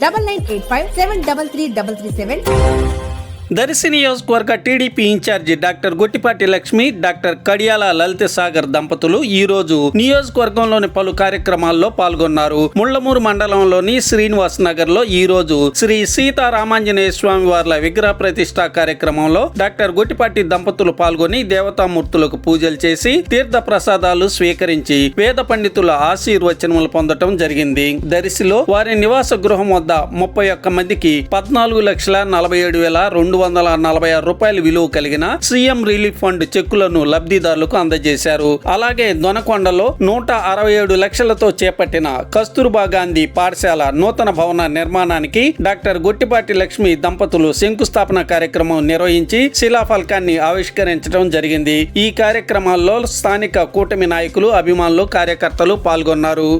double nine eight five seven double three double three seven. Darsi నియోజకవర్గ TDP in charge doctor Guttipati Lakshmi doctor Kadiyala Lalitha Sagar దంపతులు ఈ రోజు నియోజకవర్గంలోని పలు కార్యక్రమాల్లో పాల్గొన్నారు. ముళ్ళమూరు మండలంలోని శ్రీనివాస్ నగర్లో ఈ రోజు శ్రీ సీతారామాంజనేయ స్వామి వార్ల విగ్రహ ప్రతిష్ట కార్యక్రమంలో డాక్టర్ గుట్టిపాటి దంపతులు పాల్గొని దేవతామూర్తులకు పూజలు చేసి తీర్థ ప్రసాదాలు స్వీకరించి వేద పండితుల ఆశీర్వచనములు పొందటం జరిగింది. దర్శిలో వారి నివాస గృహం వద్ద ముప్పై ఒక్క మందికి పద్నాలుగు లక్షల నలభై ఏడు వేల రెండు రెండు వందల నలభై ఆరు రూపాయల విలువ కలిగిన సీఎం రిలీఫ్ ఫండ్ చెక్కులను లబ్ధిదారులకు అందజేశారు. అలాగే దొనకొండలో నూట అరవై ఏడు లక్షలతో చేపట్టిన కస్తూర్బా గాంధీ పాఠశాల నూతన భవన నిర్మాణానికి డాక్టర్ గొట్టిపాటి లక్ష్మి దంపతులు శంకుస్థాపన కార్యక్రమం నిర్వహించి శిలాఫలకాన్ని ఆవిష్కరించడం జరిగింది. ఈ కార్యక్రమాల్లో స్థానిక కూటమి నాయకులు అభిమానులు కార్యకర్తలు పాల్గొన్నారు.